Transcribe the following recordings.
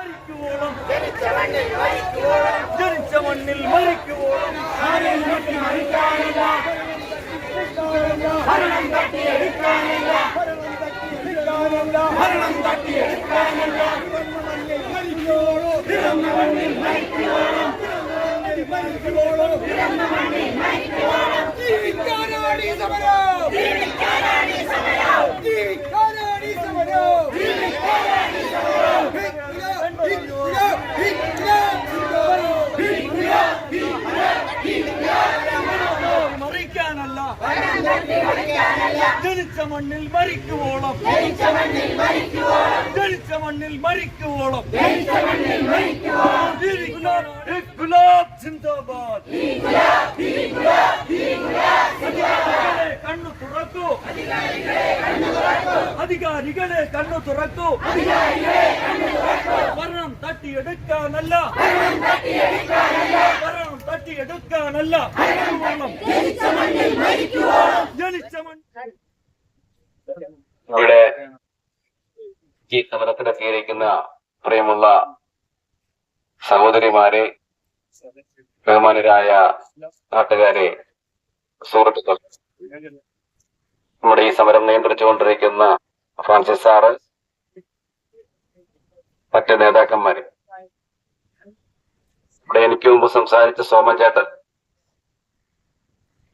മരിക്കുവോളം. ജനിച്ച മണ്ണിൽ മരിക്കുവോളം. ഭരണം തട്ടിയെടുക്കാനില്ല. ഭരണം തട്ടിയെടുക്കാനില്ല. പിറന്ന മണ്ണിൽ മരിക്കുവോളം ജീവിക്കാനാണ് ഈ സമരം. ജീവിക്കാനാണ് ഈ സമരം ഇൻക്ലാബ്, ഇൻക്ലാബ്, ഇൻക്ലാബ്. മറിക്കാനല്ല. ജനിച്ച മണ്ണിൽ മരിക്കുവോളം. ജനിച്ച മണ്ണിൽ മരിക്കുവോളം. ഇൻക്ലാബ് സിന്ദാബാദ് അധികാരികളെ കണ്ണു തുറക്കൂ. അധികാരികളെ കണ്ണു തുറക്കൂ. തട്ടിയെടുക്കാനല്ല. ഭരണം തട്ടിയെടുക്കാനല്ല. ജനിച്ച മണ്ണിൽ ഇവിടെ ഈ സമരത്തിലൊക്കെ ഇരിക്കുന്ന പ്രിയമുള്ള സഹോദരിമാരെ ബഹുമാനരായ നാട്ടുകാരെ സുഹൃത്തുക്കൾ നമ്മുടെ ഈ സമരം നിയന്ത്രിച്ചുകൊണ്ടിരിക്കുന്ന ഫ്രാൻസിസ് സാറ് മറ്റ് നേതാക്കന്മാര്. ഇവിടെ എനിക്ക് മുമ്പ് സംസാരിച്ച സോമചേട്ടൻ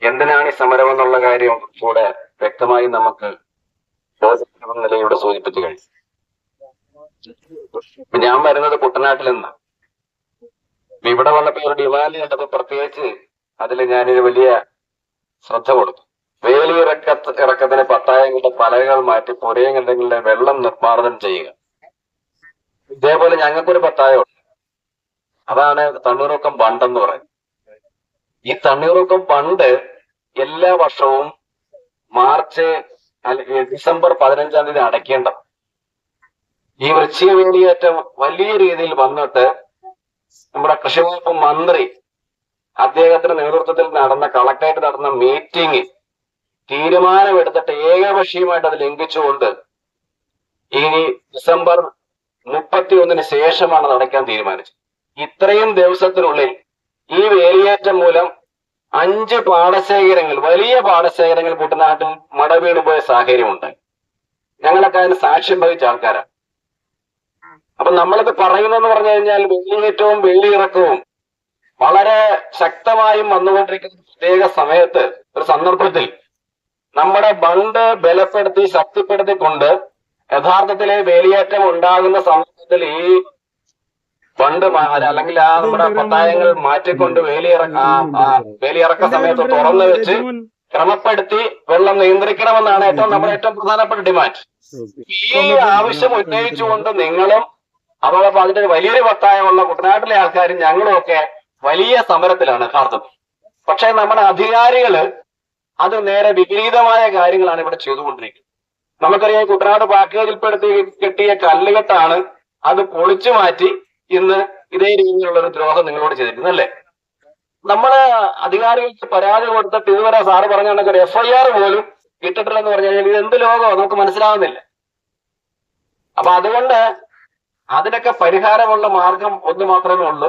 എന്തിനാണ് ഈ സമരം എന്നുള്ള കാര്യം കൂടെ വ്യക്തമായി നമുക്ക് നിലയോടെ സൂചിപ്പിച്ചു കഴിഞ്ഞു. ഞാൻ വരുന്നത് കുട്ടനാട്ടിൽ നിന്ന്. ഇവിടെ വന്നപ്പോ ഒരു കണ്ടപ്പോ പ്രത്യേകിച്ച് അതിൽ ഞാനൊരു വലിയ ശ്രദ്ധ കൊടുത്തു. വേലി ഇറക്ക ഇറക്കത്തിന് പത്തായങ്ങളുടെ പലകകൾ മാറ്റി പുരയങ്ങളുടെ വെള്ളം നിർമ്മാർജനം ചെയ്യുക. ഇതേപോലെ ഞങ്ങൾക്കൊരു പത്തായമുണ്ട്. അതാണ് തണ്ണീറൊക്കം ബണ്ട് എന്ന് പറയുന്നത്. ഈ തണ്ണീറൊക്കം പണ്ട് എല്ലാ വർഷവും മാർച്ച് അല്ലെങ്കിൽ ഡിസംബർ പതിനഞ്ചാം തീയതി അടയ്ക്കേണ്ടത് ഈ വൃശ്ചിക വേലിയേറ്റം വലിയ രീതിയിൽ വന്നിട്ട് നമ്മുടെ കൃഷി വകുപ്പ് മന്ത്രി അദ്ദേഹത്തിന്റെ നേതൃത്വത്തിൽ നടന്ന കളക്ടറേറ്റ് നടന്ന മീറ്റിംഗിൽ തീരുമാനമെടുത്തിട്ട് ഏകപക്ഷീയമായിട്ട് അത് ലംഘിച്ചുകൊണ്ട് ഇനി ഡിസംബർ മുപ്പത്തി ഒന്നിന് ശേഷമാണ് നടക്കാൻ തീരുമാനിച്ചത്. ഇത്രയും ദിവസത്തിനുള്ളിൽ ഈ വേലിയേറ്റം മൂലം അഞ്ച് പാടശേഖരങ്ങൾ വലിയ പാടശേഖരങ്ങൾ കുട്ടനാട്ടിൽ മടവീട് പോയ സാഹചര്യമുണ്ട്. ഞങ്ങളൊക്കെ അതിന് സാക്ഷ്യം വഹിച്ച ആൾക്കാരാണ്. അപ്പൊ നമ്മളിത് പറയുന്നതെന്ന് പറഞ്ഞു കഴിഞ്ഞാൽ വെള്ളിയേറ്റവും വെള്ളിയിറക്കവും വളരെ ശക്തമായും വന്നുകൊണ്ടിരിക്കുന്ന പ്രത്യേക സമയത്ത് ഒരു സന്ദർഭത്തിൽ നമ്മുടെ ബണ്ട് ബലപ്പെടുത്തി ശക്തിപ്പെടുത്തിക്കൊണ്ട് യഥാർത്ഥത്തിലെ വേലിയേറ്റം ഉണ്ടാകുന്ന സമയത്തിൽ ഈ ഫണ്ട് മാ- അല്ലെങ്കിൽ ആ നമ്മുടെ പത്തായങ്ങൾ മാറ്റിക്കൊണ്ട് വേലിയിറക്ക വേലിയിറക്ക സമയത്ത് തുറന്നു വെച്ച് ക്രമപ്പെടുത്തി വെള്ളം നിയന്ത്രിക്കണമെന്നാണ് ഏറ്റവും നമ്മുടെ ഏറ്റവും പ്രധാനപ്പെട്ട ഡിമാൻഡ്. ഈ ആവശ്യം ഉന്നയിച്ചുകൊണ്ട് നിങ്ങളും അതോടൊപ്പം അതിന്റെ വലിയൊരു പത്തായമുള്ള കുട്ടനാട്ടിലെ ആൾക്കാരും ഞങ്ങളും ഒക്കെ വലിയ സമരത്തിലാണ് യഥാർത്ഥത്തിൽ പക്ഷെ നമ്മുടെ അധികാരികൾ അത് നേരെ വിപരീതമായ കാര്യങ്ങളാണ് ഇവിടെ ചെയ്തുകൊണ്ടിരിക്കുന്നത്. നമുക്കറിയാം കുട്ടനാട് പാക്കേജിൽപ്പെടുത്തി കിട്ടിയ കല്ലുകെട്ടാണ് അത് പൊളിച്ചു മാറ്റി ഇന്ന് ഇതേ രീതിയിലുള്ള ഒരു ദ്രോഹം നിങ്ങളോട് ചെയ്തിരിക്കുന്നത് അല്ലേ? നമ്മൾ അധികാരികൾക്ക് പരാതി കൊടുത്തിട്ട് ഇതുവരെ സാറ് പറഞ്ഞ കണക്ക് ഒരു എഫ്ഐആർ പോലും ഇട്ടിട്ടില്ലെന്ന് പറഞ്ഞു കഴിഞ്ഞാൽ ഇത് എന്ത് ലോകമാണ് നമുക്ക് മനസ്സിലാവുന്നില്ല. അപ്പൊ അതുകൊണ്ട് അതിനൊക്കെ പരിഹാരമുള്ള മാർഗം ഒന്ന് മാത്രമേ ഉള്ളൂ.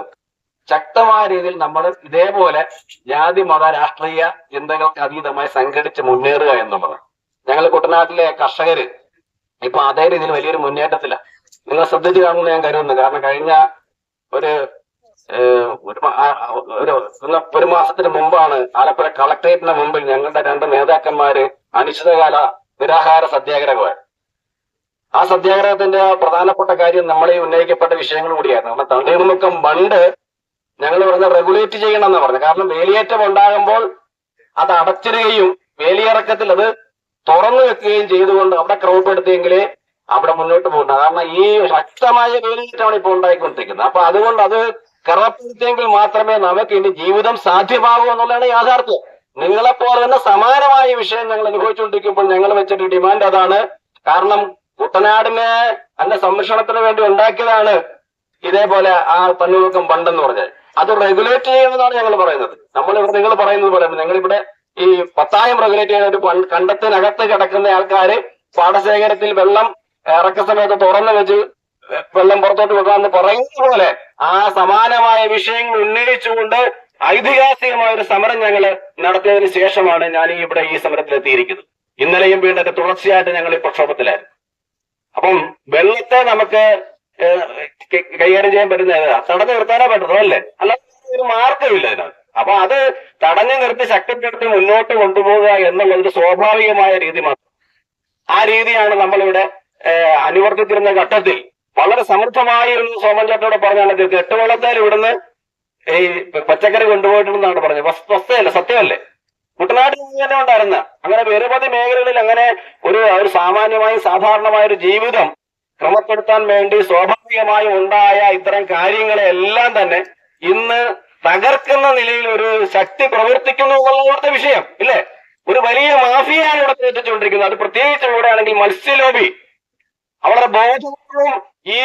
ശക്തമായ രീതിയിൽ നമ്മൾ ഇതേപോലെ ജാതി മത രാഷ്ട്രീയ ചിന്തകൾക്ക് അതീതമായി സംഘടിച്ച് മുന്നേറുക എന്നുള്ളത് ഞങ്ങൾ കുട്ടനാട്ടിലെ കർഷകര് ഇപ്പൊ അതേ രീതിയിൽ വലിയൊരു മുന്നേറ്റത്തില്ല നിങ്ങൾ ശ്രദ്ധിച്ചു കാണുമെന്ന് ഞാൻ കരുതുന്നു. കാരണം കഴിഞ്ഞ ഒരു ഒരു ഒരു മാസത്തിന് മുമ്പാണ് ആലപ്പുഴ കളക്ടറേറ്റിന് മുമ്പിൽ ഞങ്ങളുടെ രണ്ട് നേതാക്കന്മാര് അനിശ്ചിതകാല നിരാഹാര സത്യാഗ്രഹമായി ആ സത്യാഗ്രഹത്തിന്റെ പ്രധാനപ്പെട്ട കാര്യം നമ്മളെ ഉന്നയിക്കപ്പെട്ട വിഷയങ്ങൾ കൂടിയായിരുന്നു. നമ്മുടെ തണ്ണീർമുക്കം ബണ്ട് ഞങ്ങൾ പറഞ്ഞ റെഗുലേറ്റ് ചെയ്യണം എന്ന് പറഞ്ഞു കാരണം വേലിയേറ്റം ഉണ്ടാകുമ്പോൾ അത് അടച്ചിടുകയും വേലിയിറക്കത്തിൽ അത് തുറന്നു വെക്കുകയും ചെയ്തുകൊണ്ട് അവിടെ ക്രമപ്പെടുത്തിയെങ്കിലേ അവിടെ മുന്നോട്ട് പോകുന്നത്. കാരണം ഈ ശക്തമായ വേലിയേറ്റമാണ് ഇപ്പോൾ ഉണ്ടായിക്കൊണ്ടിരിക്കുന്നത്. അപ്പൊ അതുകൊണ്ട് അത് കറപ്പെടുത്തിയെങ്കിൽ മാത്രമേ നമുക്ക് ഇനി ജീവിതം സാധ്യമാകൂ എന്നുള്ളതാണ് യാഥാർത്ഥ്യം. നിങ്ങളെപ്പോലെ തന്നെ സമാനമായ വിഷയം ഞങ്ങൾ അനുഭവിച്ചുകൊണ്ടിരിക്കുമ്പോൾ ഞങ്ങൾ വെച്ചിട്ട് ഡിമാൻഡ് അതാണ്. കാരണം കുട്ടനാടിനെ അതിന്റെ സംരക്ഷണത്തിന് വേണ്ടി ഉണ്ടാക്കിയതാണ് ഇതേപോലെ ആ തണ്ണീർക്കം ബണ്ടെന്ന് പറഞ്ഞാൽ. അത് റെഗുലേറ്റ് ചെയ്യണമെന്നാണ് ഞങ്ങൾ പറയുന്നത്. നമ്മൾ ഇവിടെ നിങ്ങൾ പറയുന്നത് പോലെ നിങ്ങൾ ഇവിടെ ഈ പത്തായം റെഗുലേറ്റ് ചെയ്യുന്ന ഒരു കണ്ടത്തിനകത്ത് കിടക്കുന്ന ആൾക്കാര് പാടശേഖരത്തിൽ വെള്ളം ഇറക്ക സമയത്ത് തുറന്നു വെച്ച് വെള്ളം പുറത്തോട്ട് വിടാന്ന് പറയുന്നത് പോലെ ആ സമാനമായ വിഷയങ്ങൾ ഉന്നയിച്ചുകൊണ്ട് ഐതിഹാസികമായ ഒരു സമരം ഞങ്ങൾ നടത്തിയതിന് ശേഷമാണ് ഞാൻ ഇവിടെ ഈ സമരത്തിലെത്തിയിരിക്കുന്നത്. ഇന്നലെയും വീണ്ടും തുടർച്ചയായിട്ട് ഞങ്ങൾ ഈ പ്രക്ഷോഭത്തിലായിരുന്നു. അപ്പം വെള്ളത്തെ നമുക്ക് കൈകാര്യം ചെയ്യാൻ പറ്റുന്നത് തടഞ്ഞു നിർത്താനേ പറ്റുന്നു അല്ലേ? അല്ലാതെ ഒരു മാർഗമില്ല അതിനകത്ത്. അപ്പൊ അത് തടഞ്ഞു നിർത്തി ശക്തിപ്പെടുത്തി മുന്നോട്ട് കൊണ്ടുപോകുക എന്നുള്ളത് സ്വാഭാവികമായ രീതി മാത്രം. ആ രീതിയാണ് നമ്മളിവിടെ അനുവർത്തിച്ചിരുന്ന ഘട്ടത്തിൽ വളരെ സമൃദ്ധമായിരുന്നു സോമൻ ചേട്ടനോട് പറഞ്ഞാൽ ഇത് വെള്ളത്താൽ ഇവിടുന്ന് ഈ പച്ചക്കറി കൊണ്ടുപോയിട്ടുണ്ടെന്നാണ് പറഞ്ഞത്. വസ്- വസ്തുതയല്ലേ സത്യമല്ലേ? കുട്ടനാട്ടിൽ തന്നെ ഉണ്ടായിരുന്ന അങ്ങനെ നിരവധി മേഖലകളിൽ അങ്ങനെ ഒരു ഒരു സാമാന്യമായും സാധാരണമായ ഒരു ജീവിതം ക്രമപ്പെടുത്താൻ വേണ്ടി സ്വാഭാവികമായും ഉണ്ടായ ഇത്തരം കാര്യങ്ങളെ എല്ലാം തന്നെ ഇന്ന് തകർക്കുന്ന നിലയിൽ ഒരു ശക്തി പ്രവർത്തിക്കുന്നു എന്നുള്ളവരുടെ വിഷയം ഇല്ലേ? ഒരു വലിയ മാഫിയാണ് ഇവിടെ പ്രവർത്തിച്ചുകൊണ്ടിരിക്കുന്നത് അത് പ്രത്യേകിച്ച് ഇവിടെ ആണെങ്കിൽ മത്സ്യലോബി അവരുടെ ബോധപൂർവം ഈ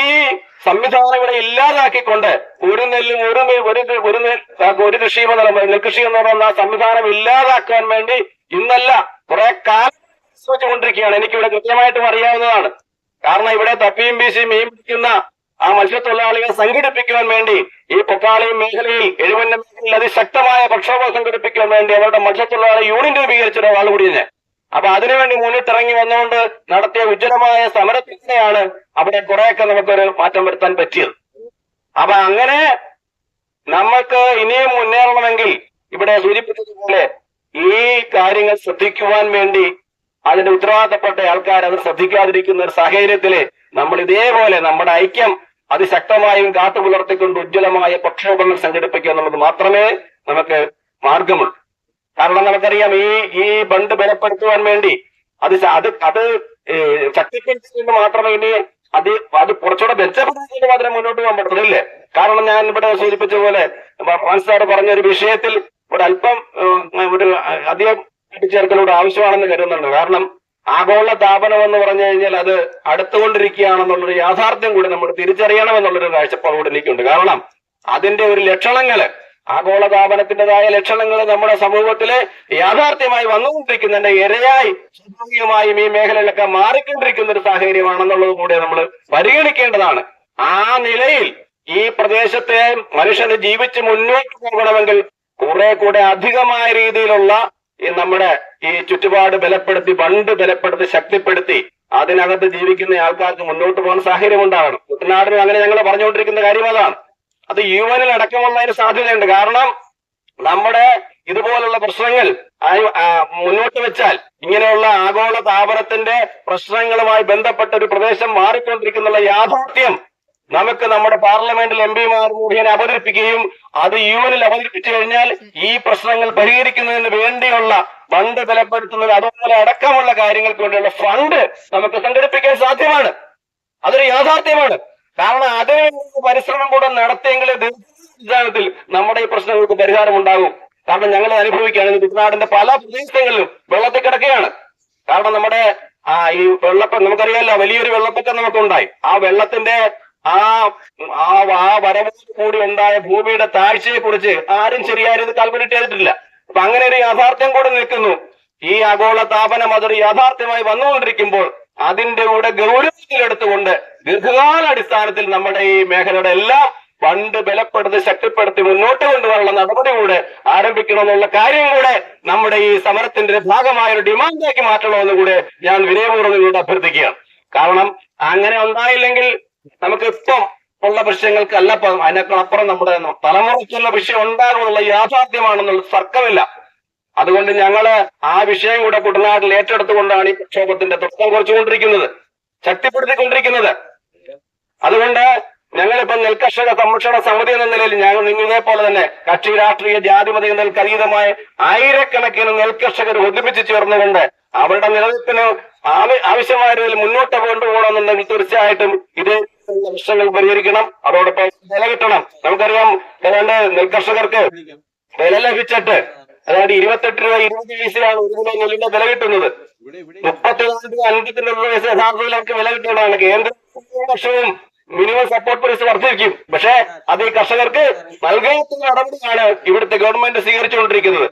സംവിധാനം ഇവിടെ ഇല്ലാതാക്കിക്കൊണ്ട് ഒരു നെല്ലും ഒരു ഒരു ഒരു ഒരു കൃഷി നെൽകൃഷി എന്ന് പറയുന്ന ആ സംവിധാനം ഇല്ലാതാക്കാൻ വേണ്ടി ഇന്നല്ല കുറെ കാലം ശ്രമിച്ചുകൊണ്ടിരിക്കുകയാണ് എനിക്കിവിടെ കൃത്യമായിട്ടും അറിയാവുന്നതാണ്. കാരണം ഇവിടെ തപ്പിയും വീശിയും മീൻ പിടിക്കുന്ന ആ മത്സ്യത്തൊഴിലാളികളെ സംഘടിപ്പിക്കുവാൻ വേണ്ടി ഈ പൊക്കാളിയും മേഖലയിൽ എഴുപന്ന മേഖലയിൽ അതിശക്തമായ പ്രക്ഷോഭം സംഘടിപ്പിക്കാൻ വേണ്ടി അവരുടെ മത്സ്യത്തൊഴിലാളി യൂണിയൻ രൂപീകരിച്ചിട്ടുള്ള ആളുകൂടി കൂടിയാണ് അപ്പൊ അതിനുവേണ്ടി മുന്നിട്ടിറങ്ങി വന്നുകൊണ്ട് നടത്തിയ ഉജ്ജ്വലമായ സമരത്തിനെയാണ് അവിടെ കുറെയൊക്കെ നമുക്കൊരു മാറ്റം വരുത്താൻ പറ്റിയത്. അപ്പൊ അങ്ങനെ നമ്മൾക്ക് ഇനിയും മുന്നേറണമെങ്കിൽ ഇവിടെ സൂചിപ്പിച്ചതുപോലെ ഈ കാര്യങ്ങൾ ശ്രദ്ധിക്കുവാൻ വേണ്ടി അതിന്റെ ഉത്തരവാദിത്തപ്പെട്ട ആൾക്കാർ അത് ശ്രദ്ധിക്കാതിരിക്കുന്ന ഒരു സാഹചര്യത്തിൽ നമ്മൾ ഇതേപോലെ നമ്മുടെ ഐക്യം അതിശക്തമായും കാത്തുപുലർത്തിക്കൊണ്ട് ഉജ്ജ്വലമായ പ്രക്ഷോഭങ്ങൾ സംഘടിപ്പിക്കുക എന്നുള്ളത് മാത്രമേ നമുക്ക് മാർഗമുള്ളൂ. കാരണം നമുക്കറിയാം ഈ ഈ ബണ്ട് ബലപ്പെടുത്തുവാൻ വേണ്ടി അത് അത് അത് ഏഹ് ശക്തിപ്പെടുത്തിക്കൊണ്ട് മാത്രമേ ഇനി അത് അത് കുറച്ചുകൂടെ മെച്ചപ്പെടുത്തിക്കൊണ്ട് മാത്രമേ മുന്നോട്ട് പോകാൻ പറ്റുന്നില്ലേ കാരണം ഞാൻ ഇവിടെ സൂചിപ്പിച്ച പോലെ സാർ പറഞ്ഞ ഒരു വിഷയത്തിൽ ഇവിടെ അല്പം ഒരു അധികം കൂട്ടിച്ചേർക്കലൂടെ ആവശ്യമാണെന്ന് കരുതുന്നുണ്ട്. കാരണം ആഗോള താപനം എന്ന് പറഞ്ഞു കഴിഞ്ഞാൽ അത് അടുത്തുകൊണ്ടിരിക്കുകയാണെന്നുള്ളൊരു യാഥാർത്ഥ്യം കൂടി നമ്മൾ തിരിച്ചറിയണം എന്നുള്ളൊരു കാഴ്ചപ്പാട് കൂടി എനിക്കുണ്ട്. കാരണം അതിന്റെ ഒരു ലക്ഷണങ്ങൾ ആഗോള താപനത്തിന്റെതായ ലക്ഷണങ്ങൾ നമ്മുടെ സമൂഹത്തിൽ യാഥാർത്ഥ്യമായി വന്നുകൊണ്ടിരിക്കുന്നതിന്റെ ഇരയായി സ്വാഭാവികമായും ഈ മേഖലയിലൊക്കെ മാറിക്കൊണ്ടിരിക്കുന്ന ഒരു സാഹചര്യമാണെന്നുള്ളത് കൂടെ നമ്മൾ പരിഗണിക്കേണ്ടതാണ്. ആ നിലയിൽ ഈ പ്രദേശത്തെ മനുഷ്യന് ജീവിച്ച് മുന്നോട്ട് പോകണമെങ്കിൽ കുറെ കൂടെ അധികമായ രീതിയിലുള്ള നമ്മുടെ ഈ ചുറ്റുപാട് ബലപ്പെടുത്തി ബണ്ട് ബലപ്പെടുത്തി ശക്തിപ്പെടുത്തി അതിനകത്ത് ജീവിക്കുന്ന ആൾക്കാർക്ക് മുന്നോട്ട് പോകാൻ സാഹചര്യം ഉണ്ടാകണം കുട്ടനാടിന് അങ്ങനെ ഞങ്ങൾ പറഞ്ഞുകൊണ്ടിരിക്കുന്ന കാര്യം അതാണ്. അത് യു എനിൽ അടക്കമുള്ളതിന് സാധ്യതയുണ്ട്. കാരണം നമ്മുടെ ഇതുപോലുള്ള പ്രശ്നങ്ങൾ മുന്നോട്ട് വെച്ചാൽ ഇങ്ങനെയുള്ള ആഗോള താപനത്തിന്റെ പ്രശ്നങ്ങളുമായി ബന്ധപ്പെട്ട ഒരു പ്രദേശം മാറിക്കൊണ്ടിരിക്കുന്ന യാഥാർത്ഥ്യം നമുക്ക് നമ്മുടെ പാർലമെന്റിൽ എം പിമാർ മുഖേന അവതരിപ്പിക്കുകയും അത് യു എനിൽ അവതരിപ്പിച്ചു കഴിഞ്ഞാൽ ഈ പ്രശ്നങ്ങൾ പരിഹരിക്കുന്നതിന് വേണ്ടിയുള്ള ഫണ്ട് ബലപ്പെടുത്തുന്നത് അതുപോലെ അടക്കമുള്ള കാര്യങ്ങൾക്ക് വേണ്ടിയുള്ള ഫണ്ട് നമുക്ക് സംഘടിപ്പിക്കാൻ സാധ്യമാണ്. അതൊരു യാഥാർത്ഥ്യമാണ്. കാരണം അതിന് പരിശ്രമം കൂടെ നടത്തിയെങ്കിൽ ദീർഘകാലത്തിൽ നമ്മുടെ ഈ പ്രശ്നങ്ങൾക്ക് പരിഹാരം ഉണ്ടാകും കാരണം ഞങ്ങൾ അനുഭവിക്കുകയാണ് കുട്ടനാടിന്റെ പല പ്രദേശങ്ങളിലും വെള്ളത്തിൽ കിടക്കുകയാണ്. കാരണം നമ്മുടെ ആ ഈ വെള്ളപ്പൊക്കം നമുക്കറിയാമല്ലോ വലിയൊരു വെള്ളപ്പൊക്കം നമുക്കുണ്ടായി. ആ വെള്ളത്തിന്റെ ആ ആ ആ വരവോട് കൂടി ഉണ്ടായ ഭൂമിയുടെ താഴ്ചയെ കുറിച്ച് ആരും ശരിയായ രീതിയിൽ കാൽക്കുലേറ്റ് ചെയ്തിട്ടില്ല. അപ്പൊ അങ്ങനെ ഒരു യാഥാർത്ഥ്യം കൂടെ നിൽക്കുന്നു. ഈ ആഗോള താപനം അതൊരു യാഥാർത്ഥ്യമായി വന്നുകൊണ്ടിരിക്കുമ്പോൾ അതിന്റെ കൂടെ ഗൗരവത്തിലെടുത്തുകൊണ്ട് ദീർഘകാല അടിസ്ഥാനത്തിൽ നമ്മുടെ ഈ മേഖലയുടെ എല്ലാം ഫണ്ട് ബലപ്പെടുത്തി ശക്തിപ്പെടുത്തി മുന്നോട്ട് കൊണ്ടുവരാനുള്ള നടപടി കൂടെ ആരംഭിക്കണമെന്നുള്ള കാര്യം കൂടെ നമ്മുടെ ഈ സമരത്തിന്റെ ഭാഗമായ ഒരു ഡിമാൻഡാക്കി മാറ്റണമെന്ന് കൂടെ ഞാൻ വിനയപൂർവം നിങ്ങളോട് അഭ്യർത്ഥിക്കുകയാണ്. കാരണം അങ്ങനെ ഉണ്ടായില്ലെങ്കിൽ നമുക്ക് ഇപ്പം ഉള്ള വിഷയങ്ങൾക്കല്ല അപ്പുറം നമ്മുടെ തലമുറയ്ക്കുള്ള വിഷയം ഉണ്ടാകുമെന്നുള്ള യാഥാർത്ഥ്യമാണെന്നുള്ള തർക്കമില്ല. അതുകൊണ്ട് ഞങ്ങൾ ആ വിഷയം കൂടെ കുട്ടനാട്ടിൽ ഏറ്റെടുത്തുകൊണ്ടാണ് ഈ പ്രക്ഷോഭത്തിന്റെ തുടക്കം കുറച്ചുകൊണ്ടിരിക്കുന്നത്. ശക്തിപ്പെടുത്തിക്കൊണ്ടിരിക്കുന്നത്. അതുകൊണ്ട് ഞങ്ങളിപ്പം നെൽകർഷക സംരക്ഷണ സമിതി എന്ന നിലയിൽ ഞങ്ങൾ നിങ്ങളെ പോലെ തന്നെ കക്ഷി രാഷ്ട്രീയ ജാതിമത എന്നതിൽ അതീതമായ ആയിരക്കണക്കിന് നെൽകർഷകർ ഒരുമിച്ച് ചേർന്നുകൊണ്ട് അവരുടെ നിലനിൽപ്പിന് ആവ- ആവശ്യമായ രീതിയിൽ മുന്നോട്ട് കൊണ്ടുപോകണമെന്നുണ്ടെങ്കിൽ തീർച്ചയായിട്ടും ഇത് പ്രശ്നങ്ങൾ പരിഹരിക്കണം. അതോടൊപ്പം വില കിട്ടണം. നമുക്കറിയാം ഏതാണ്ട് നെൽകർഷകർക്ക് വില ലഭിച്ചിട്ട് അതായത് ഇരുപത്തെട്ട് രൂപ ഇരുപത് പൈസയാണ് ഒരു കിലോ നെല്ലിന്റെ വില കിട്ടുന്നത്. മുപ്പത്തിനാല് രൂപ അൻപത്തിരണ്ട് പൈസ യഥാർത്ഥത്തിൽ വില കിട്ടുന്നതാണ്. കേന്ദ്ര വർഷവും മിനിമം സപ്പോർട്ട് പ്രൈസ് വർദ്ധിക്കും പക്ഷേ അത് ഈ കർഷകർക്ക് നൽകാത്ത നടപടിയാണ് ഇവിടുത്തെ ഗവൺമെന്റ് സ്വീകരിച്ചുകൊണ്ടിരിക്കുന്നത്.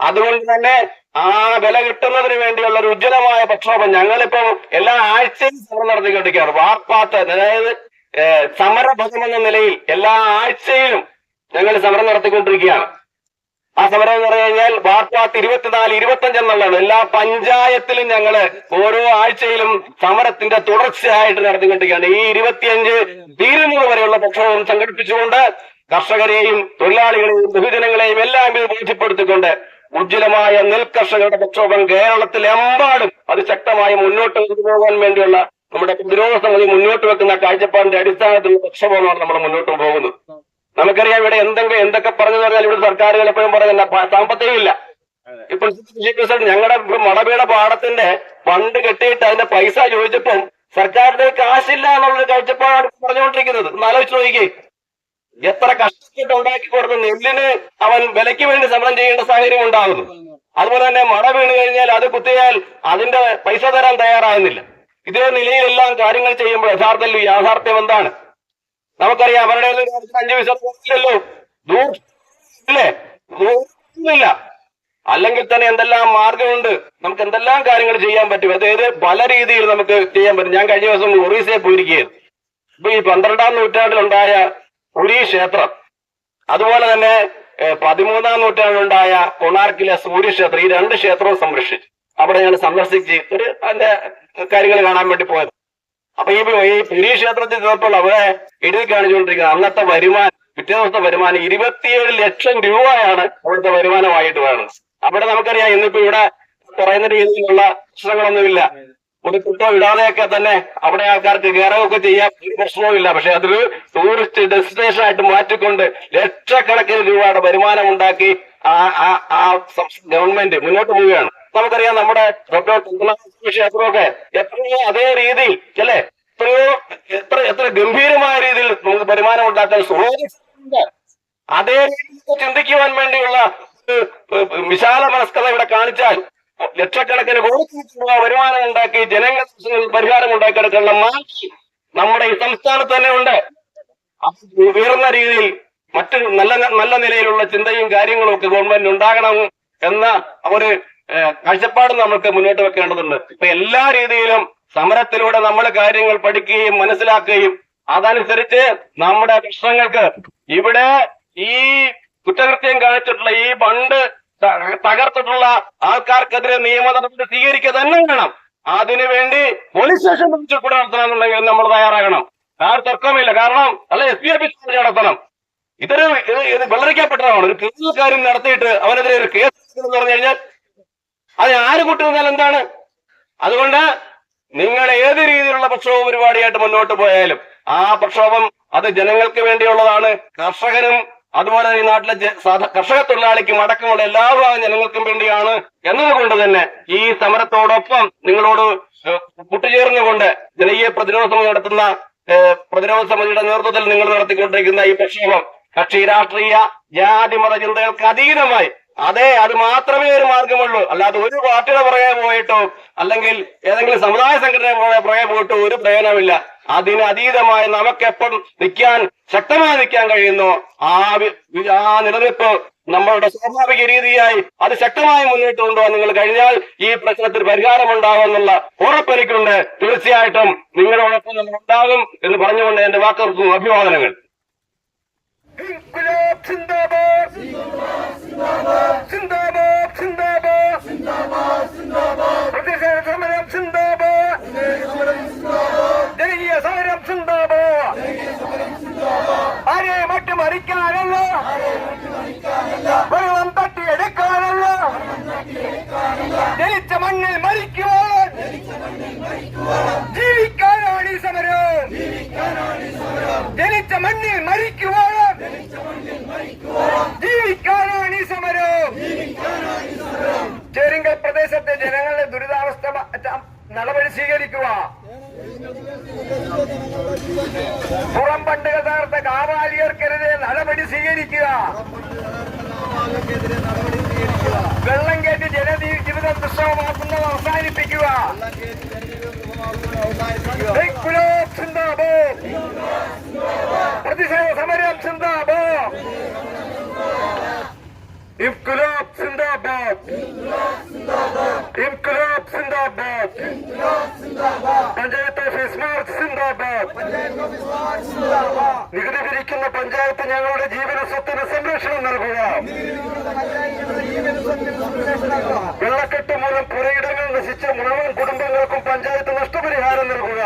അതുകൊണ്ട് തന്നെ ആ വില കിട്ടുന്നതിന് വേണ്ടിയുള്ള ഒരു ഉജ്ജ്വലമായ പ്രക്ഷോഭം ഞങ്ങളിപ്പോ എല്ലാ ആഴ്ചയും സമരം നടത്തിക്കൊണ്ടിരിക്കുകയാണ്. വാർപ്പാത്ത് അതായത് സമരഭജം എന്ന നിലയിൽ എല്ലാ ആഴ്ചയിലും ഞങ്ങൾ സമരം നടത്തിക്കൊണ്ടിരിക്കുകയാണ്. ആ സമരം എന്ന് പറഞ്ഞു കഴിഞ്ഞാൽ വാർപ്പാത്ത് ഇരുപത്തിനാല് ഇരുപത്തഞ്ച് എന്നുള്ളത് എല്ലാ പഞ്ചായത്തിലും ഞങ്ങൾ ഓരോ ആഴ്ചയിലും സമരത്തിന്റെ തുടർച്ചയായിട്ട് നടത്തിക്കൊണ്ടിരിക്കുകയാണ്. ഈ ഇരുപത്തിയഞ്ച് തീരുന്നത് വരെയുള്ള പ്രക്ഷോഭം സംഘടിപ്പിച്ചുകൊണ്ട് കർഷകരെയും തൊഴിലാളികളെയും ബഹുജനങ്ങളെയും എല്ലാം ഇത് ബോധ്യപ്പെടുത്തിക്കൊണ്ട് ഉജ്ജ്വലമായ നെൽകർഷകരുടെ പ്രക്ഷോഭം കേരളത്തിലെമ്പാടും അത് ശക്തമായി മുന്നോട്ട് കൊണ്ടുപോകാൻ വേണ്ടിയുള്ള നമ്മുടെ പ്രതിരോധ സമിതി മുന്നോട്ട് വെക്കുന്ന കാഴ്ചപ്പാടിന്റെ അടിസ്ഥാനത്തിലുള്ള പ്രക്ഷോഭമാണ് നമ്മൾ മുന്നോട്ട് പോകുന്നത് നമുക്കറിയാം ഇവിടെ എന്തെങ്കിലും എന്തൊക്കെ പറഞ്ഞു പറഞ്ഞാൽ ഇവിടെ സർക്കാരുകൾ എപ്പോഴും പറഞ്ഞില്ല സാമ്പത്തികമില്ല ഇപ്പൊ ഞങ്ങളുടെ മടവീണ പാടത്തിന്റെ ഫണ്ട് കെട്ടിയിട്ട് അതിന്റെ പൈസ ചോദിച്ചപ്പം സർക്കാരിന്റെ കാശില്ല എന്നുള്ളൊരു കാഴ്ചപ്പാടാണ് പറഞ്ഞുകൊണ്ടിരിക്കുന്നത്. ആലോചിച്ച് നോക്കിക്കേ. എത്ര കഷ്ടപ്പെട്ട് ഉണ്ടാക്കി കൊടുത്ത നെല്ലിന് അവൻ വിലയ്ക്ക് വേണ്ടി സമരം ചെയ്യേണ്ട സാഹചര്യം ഉണ്ടാകുന്നു. അതുപോലെ തന്നെ മഴ വീണ് കഴിഞ്ഞാൽ അത് കുത്തിയാൽ അതിന്റെ പൈസ തരാൻ തയ്യാറാകുന്നില്ല. ഇതേ നിലയിലെല്ലാം കാര്യങ്ങൾ ചെയ്യുമ്പോൾ യഥാർത്ഥത്തിൽ യാഥാർത്ഥ്യം എന്താണ്? നമുക്കറിയാം അവരുടെ അഞ്ചു പൈസ ദൂരല്ലേ ദൂരമില്ല അല്ലെങ്കിൽ തന്നെ എന്തെല്ലാം മാർഗമുണ്ട്? നമുക്ക് എന്തെല്ലാം കാര്യങ്ങൾ ചെയ്യാൻ പറ്റും? അതായത് പല രീതിയിൽ നമുക്ക് ചെയ്യാൻ പറ്റും. ഞാൻ കഴിഞ്ഞ ദിവസം ഒറീസയെ പോയിരിക്കുകയായിരുന്നു. ഇപ്പൊ ഈ പന്ത്രണ്ടാം നൂറ്റാണ്ടിലുണ്ടായ പുരി ക്ഷേത്രം അതുപോലെ തന്നെ പതിമൂന്നാം നൂറ്റാണ്ടിലുണ്ടായ കൊണാർക്കിലെ സൂര്യക്ഷേത്രം ഈ രണ്ട് ക്ഷേത്രവും സംരക്ഷിച്ചു. അവിടെ ഞാൻ സന്ദർശിച്ച് ഒരു അതിന്റെ കാര്യങ്ങൾ കാണാൻ വേണ്ടി പോയത്. അപ്പൊ ഈ ഈ ക്ഷേത്രത്തിൽ ചെന്നപ്പോൾ അവിടെ എഴുതി കാണിച്ചുകൊണ്ടിരിക്കുന്നത് അന്നത്തെ വരുമാനം പിറ്റേ ദിവസത്തെ വരുമാനം ഇരുപത്തിയേഴ് ലക്ഷം രൂപയാണ് അവിടുത്തെ വരുമാനമായിട്ട് വേണം അവിടെ നമുക്കറിയാം ഇന്നിപ്പോ ഇവിടെ പറയുന്ന രീതിയിലുള്ള പ്രശ്നങ്ങളൊന്നുമില്ല. ഒരു കുട്ടോ ഇടാതെയൊക്കെ തന്നെ അവിടെ ആൾക്കാർക്ക് കയറുകയൊക്കെ ചെയ്യാൻ ഒരു പ്രശ്നവുമില്ല. പക്ഷെ അതൊരു ടൂറിസ്റ്റ് ഡെസ്റ്റിനേഷൻ ആയിട്ട് മാറ്റിക്കൊണ്ട് ലക്ഷക്കണക്കിന് രൂപയുടെ വരുമാനം ഉണ്ടാക്കി ആ ആ ഗവൺമെന്റ് മുന്നോട്ട് പോവുകയാണ്. നമുക്കറിയാം നമ്മുടെ ഡോക്ടർ ക്ഷേത്രമൊക്കെ എത്രയോ അതേ രീതിയിൽ അല്ലെ? എത്രയോ എത്ര എത്ര ഗംഭീരമായ രീതിയിൽ നമുക്ക് വരുമാനം ഉണ്ടാക്കാൻ സ്രോതസ്സുണ്ട് അതേ രീതിയിൽ ചിന്തിക്കുവാൻ വേണ്ടിയുള്ള വിശാല മനസ്കത ഇവിടെ കാണിച്ചാൽ ലക്ഷക്കണക്കിന് കോടിക്കണക്കിന് രൂപ വരുമാനം ഉണ്ടാക്കി ജനങ്ങൾ പരിഹാരം ഉണ്ടാക്കിയെടുക്കാനുള്ള മാറ്റി നമ്മുടെ ഈ സംസ്ഥാനത്ത് തന്നെ ഉണ്ട്. ഉയർന്ന രീതിയിൽ മറ്റൊരു നല്ല നല്ല നിലയിലുള്ള ചിന്തയും കാര്യങ്ങളും ഒക്കെ ഗവൺമെന്റ് ഉണ്ടാകണം എന്ന ഒരു കാഴ്ചപ്പാട് നമ്മൾക്ക് മുന്നോട്ട് വെക്കേണ്ടതുണ്ട്. ഇപ്പൊ എല്ലാ രീതിയിലും സമരത്തിലൂടെ നമ്മൾ കാര്യങ്ങൾ പഠിക്കുകയും മനസ്സിലാക്കുകയും അതനുസരിച്ച് നമ്മുടെ പ്രശ്നങ്ങൾക്ക് ഇവിടെ ഈ കുറ്റകൃത്യം കാണിച്ചിട്ടുള്ള ഈ ബണ്ട് തകർത്തിട്ടുള്ള ആൾക്കാർക്കെതിരെ നിയമ നടപടി സ്വീകരിക്കുക തന്നെ വേണം. അതിനുവേണ്ടി പോലീസ് സ്റ്റേഷൻ കൂടെ നടത്തണമെന്നുണ്ടെങ്കിൽ നമ്മൾ തയ്യാറാകണം. ആരും തർക്കമില്ല കാരണം അല്ല എസ് പി ഓഫീസ് നടത്തണം. ഇതൊരു ഇത് വിളറിക്കപ്പെട്ടതാണ് ഒരു കാര്യം നടത്തിയിട്ട് അവനെതിരെ ഒരു കേസ് എന്ന് പറഞ്ഞു കഴിഞ്ഞാൽ അത് ആര് കൂട്ടുവന്നാൽ എന്താണ്? അതുകൊണ്ട് നിങ്ങൾ ഏത് രീതിയിലുള്ള പ്രക്ഷോഭ പരിപാടിയായിട്ട് മുന്നോട്ട് പോയാലും ആ പ്രക്ഷോഭം അത് ജനങ്ങൾക്ക് വേണ്ടിയുള്ളതാണ്. കർഷകനും അതുപോലെ ഈ നാട്ടിലെ കർഷക തൊഴിലാളിക്കും അടക്കമുള്ള എല്ലാ ഭാഗം ജനങ്ങൾക്കും വേണ്ടിയാണ് എന്നതുകൊണ്ട് തന്നെ ഈ സമരത്തോടൊപ്പം നിങ്ങളോട് കൂട്ടുചേർന്നുകൊണ്ട് ജനകീയ പ്രതിരോധ സമിതി നടത്തുന്ന പ്രതിരോധ സമിതിയുടെ നേതൃത്വത്തിൽ നിങ്ങൾ നടത്തിക്കൊണ്ടിരിക്കുന്ന ഈ പ്രക്ഷോഭം കക്ഷി രാഷ്ട്രീയ ജാതി മത ചിന്തകൾക്ക് അതീതമായി അതെ അത് മാത്രമേ ഒരു മാർഗമുള്ളൂ. അല്ലാതെ ഒരു പാർട്ടിയുടെ പുറകെ പോയിട്ടോ അല്ലെങ്കിൽ ഏതെങ്കിലും സമുദായ സംഘടന പുറകെ പോയിട്ടോ ഒരു പ്രയോജനമില്ല അതിന് അതീതമായി നമുക്കെപ്പം നിൽക്കാൻ ശക്തമായി നിൽക്കാൻ കഴിയുന്നു. ആ ആ നിലനിൽപ്പ് നമ്മളുടെ സ്വാഭാവിക രീതിയായി അത് ശക്തമായി മുന്നിട്ട് കൊണ്ടുപോകാൻ നിങ്ങൾ കഴിഞ്ഞാൽ ഈ പ്രശ്നത്തിന് പരിഹാരമുണ്ടാകുമെന്നുള്ള ഉറപ്പെനിക്കുണ്ട് തീർച്ചയായിട്ടും നിങ്ങളോടൊപ്പം ഉണ്ടാകും എന്ന് പറഞ്ഞുകൊണ്ട് എന്റെ വാക്കുകൾക്കും അഭിവാദനങ്ങൾ. മറ്റുമറിക്കാനല്ല വെള്ളം തട്ടിയെടുക്കാനല്ല. ജനിച്ച മണ്ണിൽ മരിക്കുവാൻ. ജീവിക്കാനാണ് ഈ സമരം. ജനിച്ച മണ്ണിൽ മരിക്കുവാൻ. പുറം പണ്ട് കഥാർത്ഥ കാവാലിയർക്കെതിരെ നടപടി സ്വീകരിക്കുക. വെള്ളം കയറ്റി ജനജീവിതം ദുസ്സഹമാക്കുന്നത് അവസാനിപ്പിക്കുക. ഇൻകുലാബ് സിന്ദാബാദ് ഇൻകുലാബ് സിന്ദാബാദ് പഞ്ചായത്ത് ഓഫീസ് മാർച്ച് സിന്ദാബാദ് നികുതി പിരിക്കുന്ന പഞ്ചായത്ത് ഞങ്ങളുടെ ജീവന സ്വത്തിന് സംരക്ഷണം നൽകുക. വെള്ളക്കെട്ട് മൂലം പുരയിടങ്ങൾ നശിച്ച മുഴുവൻ കുടുംബങ്ങൾക്കും പഞ്ചായത്ത് നഷ്ടപരിഹാരം നൽകുക.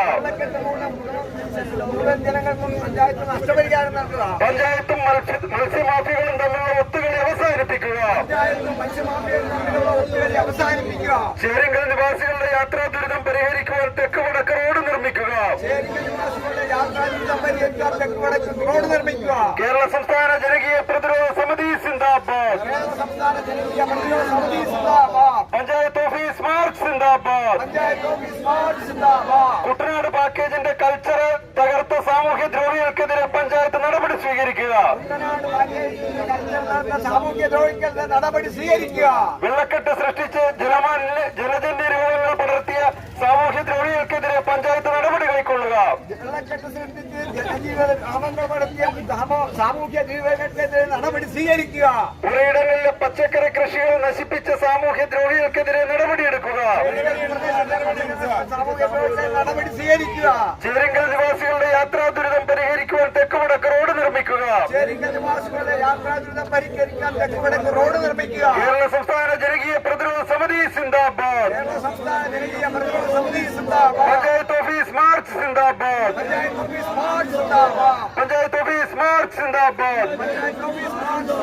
പഞ്ചായത്ത് മത്സ്യമാഫികളും തമ്മിലുള്ള ഒത്തുകളി അവസാനിപ്പിക്കുക. ചേരിങ്കൽ നിവാസികളുടെ യാത്രാ ദുരിതം പരിഹരിക്കുവാൻ തെക്ക് വടക്ക് റോഡ് നിർമ്മിക്കുക. കേരള സംസ്ഥാന ജനകീയ പ്രതിരോധ സമിതി സിന്ദാബാദ്. കേരള സംസ്ഥാന ജനകീയ പ്രതിരോധ സമിതി സിന്ദാബാദ്. പഞ്ചായത്ത് സിന്ദാബാദ്. സിന്ദാബാദ്. കുട്ടനാട് പാക്കേജിന്റെ കൾച്ചർ തകർത്ത സാമൂഹ്യ ദ്രോഹികൾക്കെതിരെ പഞ്ചായത്ത് നടപടി സ്വീകരിക്കുക. വെള്ളക്കെട്ട് സൃഷ്ടിച്ച് ജലമാലിന്യ ജലജന്യ രോഗങ്ങൾ പടർത്തിയ സാമൂഹ്യ ദ്രോഹികൾക്കെതിരെ പഞ്ചായത്ത് നടപടി കൈക്കൊള്ളുക. സാമൂഹ്യ ദ്രോഹികൾക്കെതിരെ നടപടി സ്വീകരിക്കുക. ഒരിടങ്ങളിലെ പച്ചക്കറി കൃഷികൾ നശിപ്പിച്ച സാമൂഹ്യ ദ്രോഹികൾക്കെതിരെ നടപടിയെടുക്കുക നടപടി സ്വീകരിക്കുക. ചേരിങ്കൽ നിവാസികളുടെ യാത്രാ ദുരിതം പരിഹരിക്കുവാൻ തെക്ക് റോഡ് നിർമ്മിക്കുക. ചേരിക്കൽ നിവാസികളുടെ പരിഹരിക്കാൻ തെക്കുവടക്ക് റോഡ് നിർമ്മിക്കുക. കേരള സംസ്ഥാന ജനകീയ പ്രതിരോധ സമിതി സിന്ദാബാദ്. കേരള സംസ്ഥാന ജനകീയ പ്രതിരോധ സമിതി സിന്ദാബാദ്. പഞ്ചായത്ത് ഓഫീസ് മാർച്ച് സിന്ദാബാദ്. പഞ്ചായത്ത് ഓഫീസ് മാർച്ച് സിന്ദാബാദ്. പഞ്ചായത്ത് ഓഫീസ് മാർച്ച് സിന്ദാബാദ്. Panchayat office march